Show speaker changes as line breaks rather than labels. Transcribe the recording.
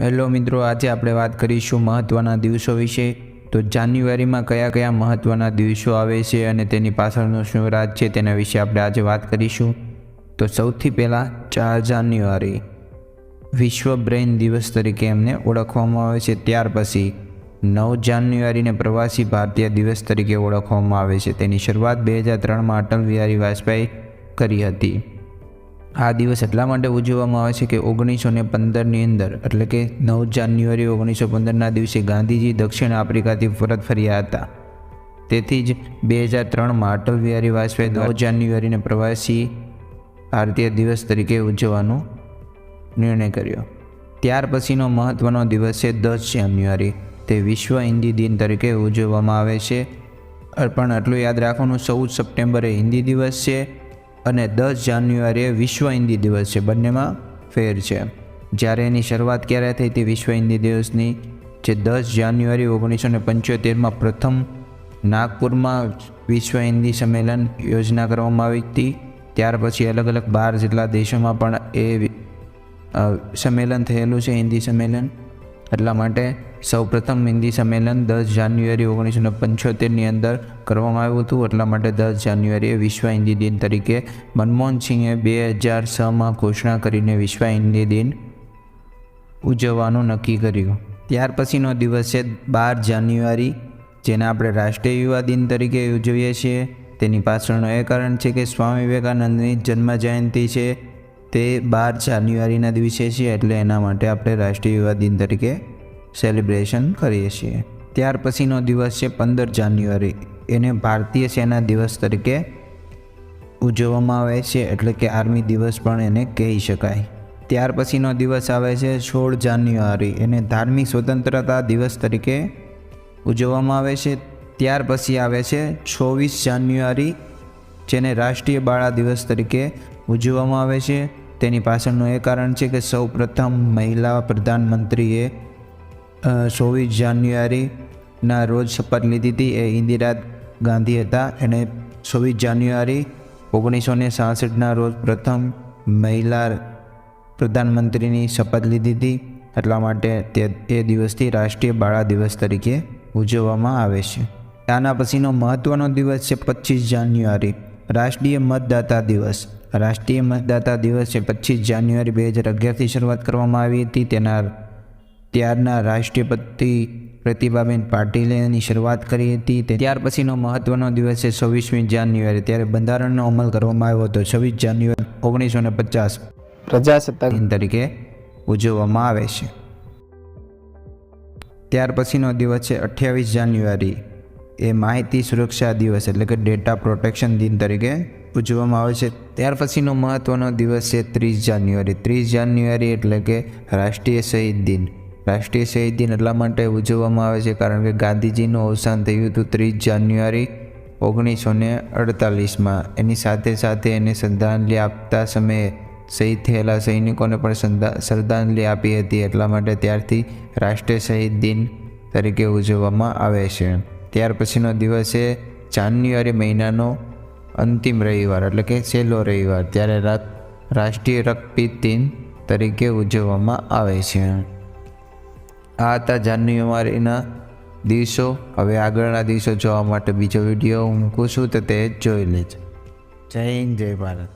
Hello મિત્રો, આજે આપણે વાત કરીશું મહત્ત્વના દિવસો વિશે. તો જાન્યુઆરીમાં કયા કયા મહત્ત્વના દિવસો આવે છે અને તેની પાછળનો શું રાજ છે તેના વિશે આપણે આજે વાત કરીશું. તો સૌથી પહેલાં ચાર જાન્યુઆરી. વિશ્વ બ્રેઇન દિવસ તરીકે એમને ઓળખવામાં આવે છે. ત્યાર પછી નવ જાન્યુઆરીને પ્રવાસી ભારતીય દિવસ તરીકે ઓળખવામાં આવે છે. તેની શરૂઆત બે હજાર ત્રણમાં અટલ બિહારી વાજપેયી કરી હતી. આ દિવસ એટલા માટે ઉજવવામાં આવે છે કે ઓગણીસો ને પંદરની અંદર, એટલે કે નવ જાન્યુઆરી ઓગણીસો પંદરના દિવસે ગાંધીજી દક્ષિણ આફ્રિકાથી પરત ફર્યા હતા. તેથી જ બે હજાર ત્રણમાં અટલ બિહારી વાજપેયી નવ જાન્યુઆરીને પ્રવાસી ભારતીય દિવસ તરીકે ઉજવવાનો નિર્ણય કર્યો. ત્યાર પછીનો મહત્ત્વનો દિવસ છે દસ જાન્યુઆરી. તે વિશ્વ હિન્દી દિન તરીકે ઉજવવામાં આવે છે. પણ આટલું યાદ રાખવાનું ચૌદ સપ્ટેમ્બરે હિન્દી દિવસ છે. અને દસ જાન્યુઆરીએ વિશ્વ હિન્દી દિવસ છે. બંનેમાં ફેર છે. જ્યારે એની શરૂઆત ક્યારે થઈ હતી વિશ્વ હિન્દી દિવસની? જે દસ જાન્યુઆરી ઓગણીસો ને પંચોતેરમાં પ્રથમ નાગપુરમાં વિશ્વ હિન્દી સંમેલન યોજના કરવામાં આવી હતી. ત્યાર પછી અલગ અલગ બાર જેટલા દેશોમાં પણ એ સંમેલન થયેલું છે, હિન્દી સંમેલન. એટલા માટે સૌપ્રથમ હિન્દી સંમેલન દસ જાન્યુઆરી ઓગણીસો ને પંચોતેરની અંદર કરવામાં આવ્યું હતું. એટલા માટે દસ જાન્યુઆરીએ વિશ્વ હિન્દી દિન તરીકે મનમોહન સિંહે બે હજાર છમાં ઘોષણા કરીને વિશ્વ હિન્દી દિન ઉજવવાનું નક્કી કર્યું. ત્યાર પછીનો દિવસ છે બાર જાન્યુઆરી, જેને આપણે રાષ્ટ્રીય યુવા દિન તરીકે ઉજવીએ છીએ. તેની પાછળનું એ કારણ છે કે સ્વામી વિવેકાનંદની જન્મ જયંતિ છે તે બાર જાન્યુઆરીના દિવસે છે એટલે એના માટે આપણે રાષ્ટ્રીય યુવા દિન તરીકે સેલિબ્રેશન કરીએ છીએ. ત્યાર પછીનો દિવસ છે પંદર જાન્યુઆરી. એને ભારતીય સેના દિવસ તરીકે ઉજવવામાં આવે છે એટલે કે આર્મી દિવસ પણ એને કહી શકાય. ત્યાર પછીનો દિવસ આવે છે સોળ જાન્યુઆરી. એને ધાર્મિક સ્વતંત્રતા દિવસ તરીકે ઉજવવામાં આવે છે. ત્યાર પછી આવે છે છવ્વીસ જાન્યુઆરી, જેને રાષ્ટ્રીય બાળા દિવસ તરીકે ઉજવવામાં આવે છે. તેની પાછળનું એ કારણ છે કે સૌ પ્રથમ મહિલા પ્રધાનમંત્રીએ ચોવીસ જાન્યુઆરીના રોજ શપથ લીધી હતી. એ ઇન્દિરા ગાંધી હતા. એણે ચોવીસ જાન્યુઆરી ઓગણીસો ને સાસઠના રોજ પ્રથમ મહિલા પ્રધાનમંત્રીની શપથ લીધી હતી. એટલા માટે તે, એ દિવસથી રાષ્ટ્રીય બાળા દિવસ તરીકે ઉજવવામાં આવે છે. આના પછીનો મહત્ત્વનો દિવસ છે પચીસ જાન્યુઆરી, રાષ્ટ્રીય મતદાતા દિવસ. રાષ્ટ્રીય મતદાતા દિવસે પચીસ જાન્યુઆરી બે હજાર અગિયારથી શરૂઆત કરવામાં આવી હતી. તેના ત્યારના રાષ્ટ્રપતિ પ્રતિભાબેન પાટીલે એની શરૂઆત કરી હતી. તે ત્યાર પછીનો મહત્ત્વનો દિવસ છે છવ્વીસમી જાન્યુઆરી ત્યારે બંધારણનો અમલ કરવામાં આવ્યો હતો. છવ્વીસ જાન્યુઆરી ઓગણીસો ને પચાસ.
પ્રજાસત્તાક
દિન તરીકે ઉજવવામાં આવે છે. ત્યાર પછીનો દિવસ છે અઠ્યાવીસ જાન્યુઆરી. એ માહિતી સુરક્ષા દિવસ એટલે કે ડેટા પ્રોટેક્શન દિન તરીકે ઉજવવામાં આવે છે. ત્યાર પછીનો મહત્ત્વનો દિવસ છે ત્રીસ જાન્યુઆરી. ત્રીસ જાન્યુઆરી એટલે કે રાષ્ટ્રીય શહીદ દિન. રાષ્ટ્રીય શહીદ દિન એટલા માટે ઉજવવામાં આવે છે કારણ કે ગાંધીજીનું અવસાન થયું હતું ત્રીસ જાન્યુઆરી ઓગણીસો ને અડતાલીસમાં. એની સાથે સાથે એને શ્રદ્ધાંજલિ આપતા સમયે શહીદ થયેલા સૈનિકોને પણ શ્રદ્ધાંજલિ આપી હતી. એટલા માટે ત્યારથી રાષ્ટ્રીય શહીદ દિન તરીકે ઉજવવામાં આવે છે. ત્યાર પછીનો દિવસ છે જાન્યુઆરી મહિનાનો અંતિમ રવિવાર, એટલે કે છેલ્લો રવિવાર, ત્યારે રાત રાષ્ટ્રીય રક્તપિત દિન તરીકે ઉજવવામાં આવે છે. આ હતા જાન્યુઆરીના દિવસો. હવે આગળના દિવસો જોવા માટે બીજો વીડિયો હું મૂકું છું, તો તે જોઈ લેજો. જય હિન્દ, જય ભારત.